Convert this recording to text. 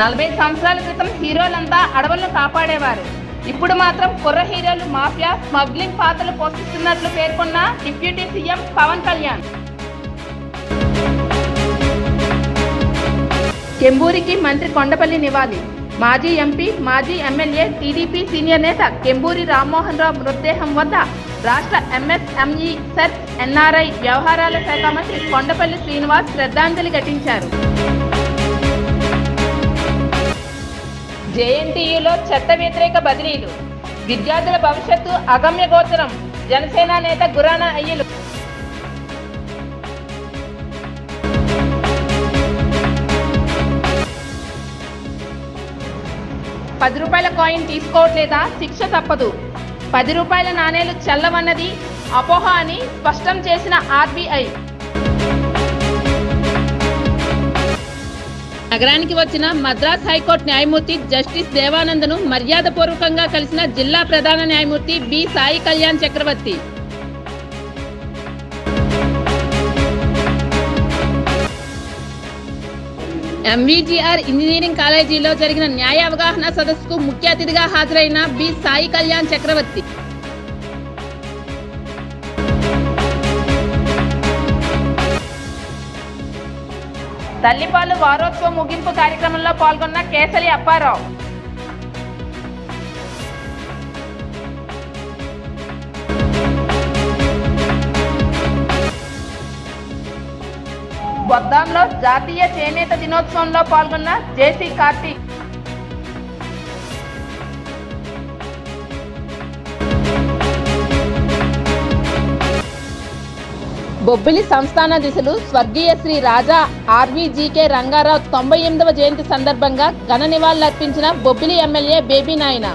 నలభై సంవత్సరాల క్రితం హీరోలంతా అడవులను కాపాడేవారు. ఇప్పుడు మాత్రం కుర్ర హీరోలు మాఫియా స్మగ్లింగ్ పాత్రలు పోషిస్తున్నట్లు పేర్కొన్న డిప్యూటీ సీఎం పవన్ కళ్యాణ్. కెంబూరికి మంత్రి కొండపల్లి నివాళి మాజీ ఎంపీ మాజీ ఎమ్మెల్యే టీడీపీ సీనియర్ నేత కెంబూరి రామ్మోహన్ రావు మృతదేహం వద్ద రాష్ట్ర ఎంఎస్ఎంఈ సెట్ ఎన్ఆర్ఐ వ్యవహారాల శాఖ మంత్రి కొండపల్లి శ్రీనివాస్ శ్రద్ధాంజలి ఘటించారు. జేఎన్టీయులో చట్ట వ్యతిరేక బదిలీలు. విద్యార్థుల భవిష్యత్తు అగమ్య గోచరం. జనసేన నేత గురాన అయ్యలు. పది రూపాయల కాయిన్ తీసుకోవట్లేదా? శిక్ష తప్పదు. పది రూపాయల నాణేలు చల్లవన్నది అపోహ అని స్పష్టం చేసిన ఆర్బీఐ. నగరానికి వచ్చిన మద్రాస్ హైకోర్టు న్యాయమూర్తి జస్టిస్ దేవానందను మర్యాదపూర్వకంగా కలిసిన జిల్లా ప్రధాన న్యాయమూర్తి B Sai Kalyan Chakravarthy. MVGR engineering కాలేజీలో జరిగిన న్యాయ అవగాహన సదస్సుకు ముఖ్య అతిథిగా హాజరైన బి సాయి కళ్యాణ్ చక్రవర్తి. తల్లిపాలు వారోత్సవ ముగింపు కార్యక్రమంలో పాల్గొన్న కేసలి అప్పారావు. బొద్దాంలో జాతీయ చేనేత దినోత్సవంలో పాల్గొన్న జేసీ కార్తీక్. బొబ్బిలి సంస్థాన దిశలు స్వర్గీయ శ్రీ రాజా ఆర్వీజీకే రంగారావు తొంభై ఎనిమిదవ జయంతి సందర్భంగా ఘన నివాళులర్పించిన బొబ్బిలి ఎమ్మెల్యే బేబీ నాయన.